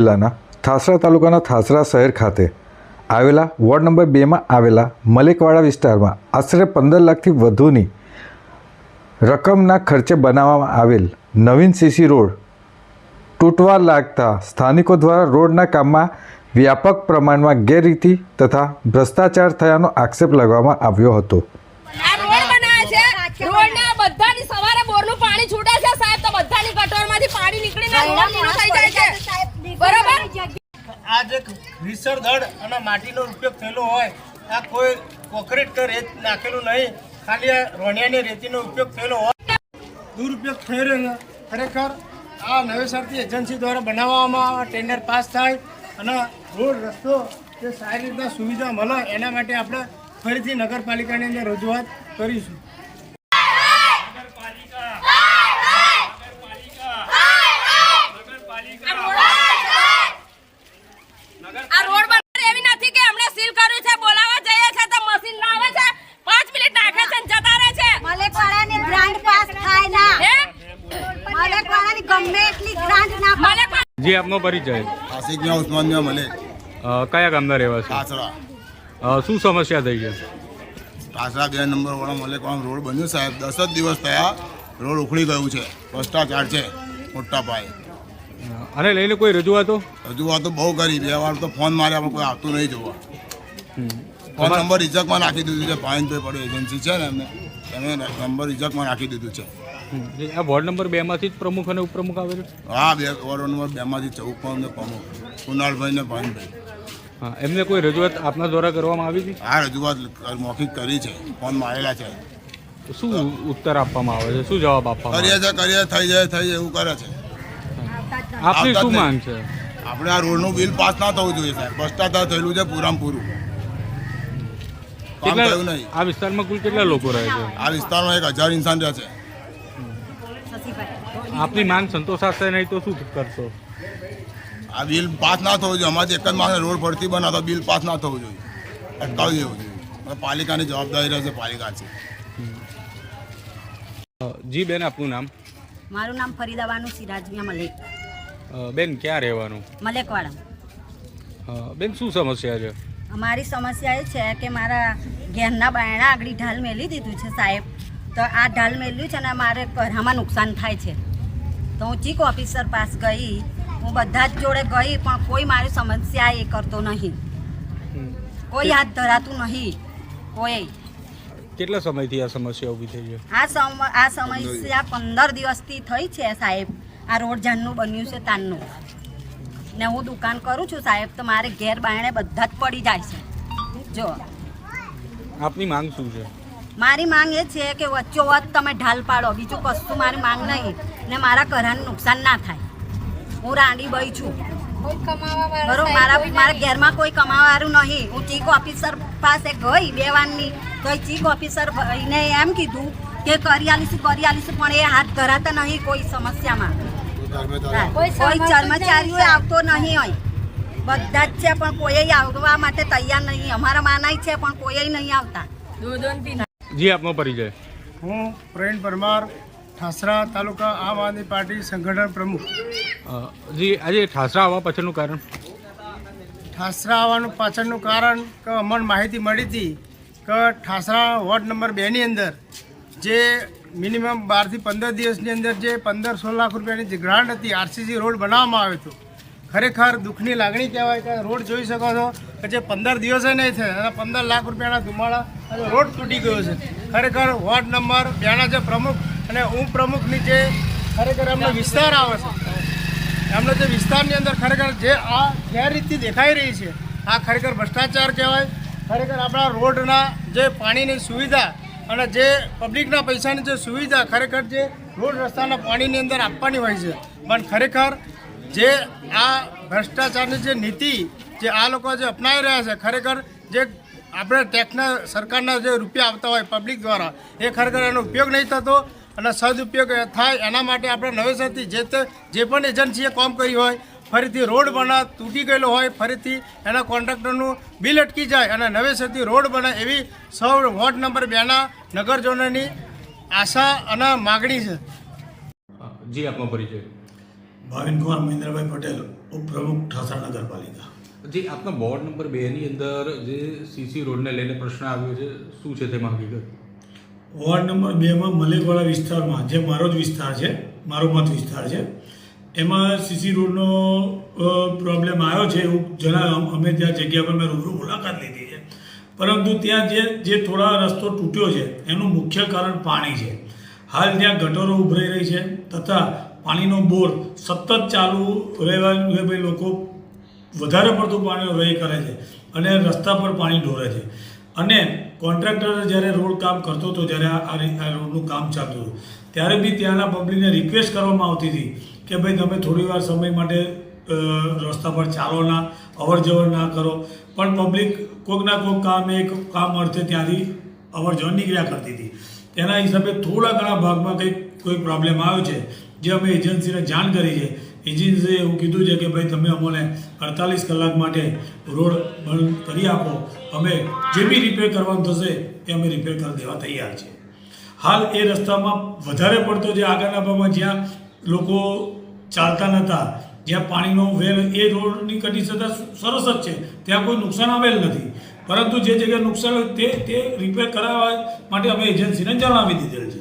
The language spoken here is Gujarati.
જિલ્લાના થાસરા તાલુકાના થાસરા શહેર ખાતે આવેલા વોર્ડ નંબર બેમાં આવેલા મલેકવાડા વિસ્તારમાં આશરે પંદર લાખથી વધુની રકમના ખર્ચે બનાવવામાં આવેલ નવીન સીસી રોડ તૂટવા લાગતા સ્થાનિકો દ્વારા રોડના કામમાં વ્યાપક પ્રમાણમાં ગેરરીતિ તથા ભ્રષ્ટાચાર થયાનો આક્ષેપ લગાવવામાં આવ્યો હતો. પાણી છૂટે બરોબર? આ જે રીસર દળ અને માટીનો ઉપયોગ થયેલો હોય. આ કોઈ કોન્ક્રીટ કે રેત નાખેલું નહીં. ખાલી આ રોણિયાની રેતીનો ઉપયોગ થયેલો હોય. દુરુપયોગ થઈ રહ્યો ખરેખર આ નવેસરથી એજન્સી દ્વારા બનાવવામાં ટેન્ડર પાસ થાય અને રોડ રસ્તો જે સારી રીતના સુવિધા મળે એના માટે આપણે ફરીથી નગરપાલિકાની અંદર રજૂઆત કરીશું આ રોડ બનાવે એવી નથી કે એમણે સીલ કર્યું છે બોલાવવા જઈએ છે તો મશીન લાવે છે પાંચ મિનિટ નાખે છે ને જતા રહે છે મલેકવાડાની ગ્રાન્ટ પાસ થાય ના હે મલેકવાડાની એટલી ગ્રાન્ટ ના પાસ જી આપનો પરિચય. આસિક મિયા ઉસ્માન મિયા મલે કયા ગામના રહેવાસી? કાસરા. શું સમસ્યા થઈ છે? કાસરા બે નંબર વાળા મલે કોણ રોડ બન્યો સાહેબ. દસ જ દિવસ થયા રોડ ઉખડી ગયું છે. ભ્રષ્ટાચાર છે મોટા પાયે. અને લઈને કોઈ રજૂઆતો? રજૂઆતો બહુ કરી. બે વાર તો ફોન માર્યા પણ કોઈ આવતું નહીં જોવા. ફોન નંબર રિજેક્ટમાં નાખી દીધું છે. ભાઈ પડે એજન્સી છે ને એમને. એમને નંબર રિજેક્ટમાં નાખી દીધું છે. આ વોર્ડ નંબર બે માંથી જ પ્રમુખ અને ઉપપ્રમુખ આવે છે હા બે વોર્ડ નંબર બેમાંથી ચૌદ પાંચ પ્રમુખ. કુનાલભાઈ ને ભાનભાઈ હા એમને કોઈ રજૂઆત આપના દ્વારા કરવામાં આવી હતી? આ રજૂઆત મૌખિક કરી છે. ફોન મારેલા છે. તો શું ઉત્તર આપવામાં આવે છે? શું જવાબ આપવામાં કરીએ છે? કરીએ થઈ જાય થઈ જાય એવું કરે છે? આપની શું માંગ છે? આપણે આ રોડનું બિલ પાસ ના થવું જોઈએ સાહેબ. ભ્રષ્ટાચાર થયેલું છે પૂરામ પૂરું કામ થયું કેટલા નહીં. આ વિસ્તારમાં કુલ કેટલા લોકો રહે છે? આ વિસ્તારમાં એક હજાર ઇન્સાન રહે છે. આપની માંગ સંતોષાશે નહીં તો શું કરશો? આ બિલ પાસ ના થવું જોઈએ. અમારે એક જ માણસ રોડ ફરતી બનાવતો બિલ પાસ ના થવું જોઈએ. અટકાવી દેવું જોઈએ. પાલિકાની જવાબદારી રહેશે પાલિકા છે. જી બેન આપનું નામ? મારું નામ ફરીદાબાનું સિરાજમિયા મલિક. બેન ક્યાં રહેવાનું? મલેકવાડા. બેન શું સમસ્યા છે? અમારી સમસ્યા એ છે કે મારા ઘેરના બાયણા આગળ ઢાલ મેલી દીધું છે સાહેબ. તો આ ઢાલ મેલ્યું છે ને મારે ઘરમાં નુકસાન થાય છે. તો હું ચીફ ઓફિસર પાસ ગઈ. હું બધા જ જોડે ગઈ પણ કોઈ મારી સમસ્યા એ કરતો નહીં. કોઈ હાથ ધરાતું નહીં. કોઈ. કેટલા સમયથી આ સમસ્યા ઊભી થઈ છે? આ સમ આ સમસ્યા પંદર દિવસથી થઈ છે સાહેબ. આ રોડ જાનનું બન્યું છે તાનનું. ને હું દુકાન કરું છું સાહેબ તો મારે ઘેર બાયણે બધા જ પડી જાય છે. જો. આપની માંગ શું છે? મારી માંગ એ છે કે વચ્ચોવચ તમે ઢાલ પાડો. બીજું કશું મારી માંગ નહીં. ને મારા ઘરને નુકસાન ના થાય. હું રાંડી બઈ છું. બરોબર? મારા મારા ઘેરમાં કોઈ કમાવાળું નહીં. હું ચીફ ઓફિસર પાસે ગઈ બે વારની. તો ચીફ ઓફિસર ભાઈને એમ કીધું કે કરી આલીશું કરી આલીશું પણ એ હાથ ધરાતા નહીં કોઈ સમસ્યામાં. કોઈ કર્મચારીઓ આવતો નહીં હોય. બધા જ છે પણ કોઈ આવવા માટે તૈયાર નહીં. અમારા માનાય છે પણ કોઈ નહીં આવતા. જી આપનો પરિચય. હું પ્રવીણ પરમાર ઠાસરા તાલુકા આમ આદમી પાર્ટી સંગઠન પ્રમુખ. જી આજે ઠાસરા આવવા પાછળનું કારણ? ઠાસરા આવવાનું પાછળનું કારણ કે અમને માહિતી મળી હતી કે ઠાસરા વોર્ડ નંબર બેની અંદર જે મિનિમમ બારથી પંદર દિવસની અંદર જે પંદર સોળ લાખ રૂપિયાની જે ગ્રાન્ટ હતી આરસીસી રોડ બનાવવામાં આવ્યો હતો. ખરેખર દુઃખની લાગણી કહેવાય કે રોડ જોઈ શકો છો કે જે પંદર દિવસે નહીં થાય અને પંદર લાખ રૂપિયાના ધુમાડા રોડ તૂટી ગયો છે. ખરેખર વોર્ડ નંબર બેના જે પ્રમુખ અને ઉપપ્રમુખની જે ખરેખર એમનો વિસ્તાર આવે છે, એમનો જે વિસ્તારની અંદર ખરેખર જે આ ગેરરીતિ દેખાઈ રહી છે, આ ખરેખર ભ્રષ્ટાચાર કહેવાય. ખરેખર આપણા રોડના જે પાણીની સુવિધા અને જે પબ્લિકના પૈસાની જે સુવિધા ખરેખર જે રોડ રસ્તાના પાણીની અંદર આપવાની હોય છે. પણ ખરેખર જે આ ભ્રષ્ટાચારની જે નીતિ જે આ લોકો જે અપનાવી રહ્યા છે, ખરેખર જે આપણે ટેક્સના સરકારના જે રૂપિયા આવતા હોય પબ્લિક દ્વારા એ ખરેખર એનો ઉપયોગ નહીં થતો અને સદુપયોગ થાય એના માટે આપણે નવેસરથી જે તે જે પણ એજન્સીએ કામ કરી હોય ફરીથી રોડ બના તૂટી ગયેલો હોય ફરીથી એના કોન્ટ્રાક્ટરનું બિલ અટકી જાય અને નવેસરથી રોડ બને એવી સૌ વોર્ડ નંબર બેના નગરજનોની આશા અને માગણી છે. જી આપનો પરિચય. ભાવિન કુમાર મહેન્દ્રભાઈ પટેલ ઉપપ્રમુખ ઠાસા નગરપાલિકા. જે આપના વોર્ડ નંબર બે ની અંદર જે સીસી રોડને લઈને પ્રશ્ન આવ્યો છે, શું છે તેમાં હકીકત? વોર્ડ નંબર બેમાં મલેકવાડા વિસ્તારમાં, જે મારો જ વિસ્તાર છે, મારો મત વિસ્તાર છે, એમાં સીસી રોડનો પ્રોબ્લેમ આવ્યો છે એવું જણાવ અમે ત્યાં જગ્યા પર મેં રૂબરૂ મુલાકાત લીધી છે. પરંતુ ત્યાં જે જે થોડા રસ્તો તૂટ્યો છે, એનું મુખ્ય કારણ પાણી છે. હાલ ત્યાં ગટરો ઉભરાઈ રહી છે, તથા પાણીનો બોર સતત ચાલુ રહેવા ભાઈ લોકો વધારે પડતું પાણી વ્યય કરે છે અને રસ્તા પર પાણી ઢોરે છે. અને કોન્ટ્રાક્ટર જ્યારે રોડ કામ કરતો હતો જ્યારે આ રોડનું કામ ચાલતું હતું. ત્યારે બી ત્યાંના પબ્લિકને રિક્વેસ્ટ કરવામાં આવતી હતી કે ભાઈ તમે થોડી વાર સમય માટે રસ્તા પર ચાલો ના અવર જવર ના કરો. પણ પબ્લિક કોઈકના કોઈક કામ એક કામ અર્થે ત્યાંથી અવર જવર નીકળ્યા કરતી હતી. તેના હિસાબે થોડા ઘણા ભાગમાં કંઈક કોઈ પ્રોબ્લેમ આવ્યો છે જે અમે એજન્સીને જાણ કરી છે. એજન્સીએ એવું કીધું છે કે ભાઈ તમે અમને અડતાલીસ કલાક માટે રોડ બંધ કરી આપો. અમે જે બી રિપેર કરવાનું થશે, એ અમે રિપેર કરી દેવા તૈયાર છે હાલ એ રસ્તામાં વધારે પડતો જે આગળના ભાગમાં જ્યાં લોકો ચાલતા નહોતા જ્યાં પાણીનો વેર એ રોડની કન્ડિશન સરસ જ છે. ત્યાં કોઈ નુકસાન આવેલ નથી. પરંતુ જે જગ્યાએ નુકસાન હોય તે તે રિપેર કરાવવા માટે અમે એજન્સીને જણાવી દીધેલ છે.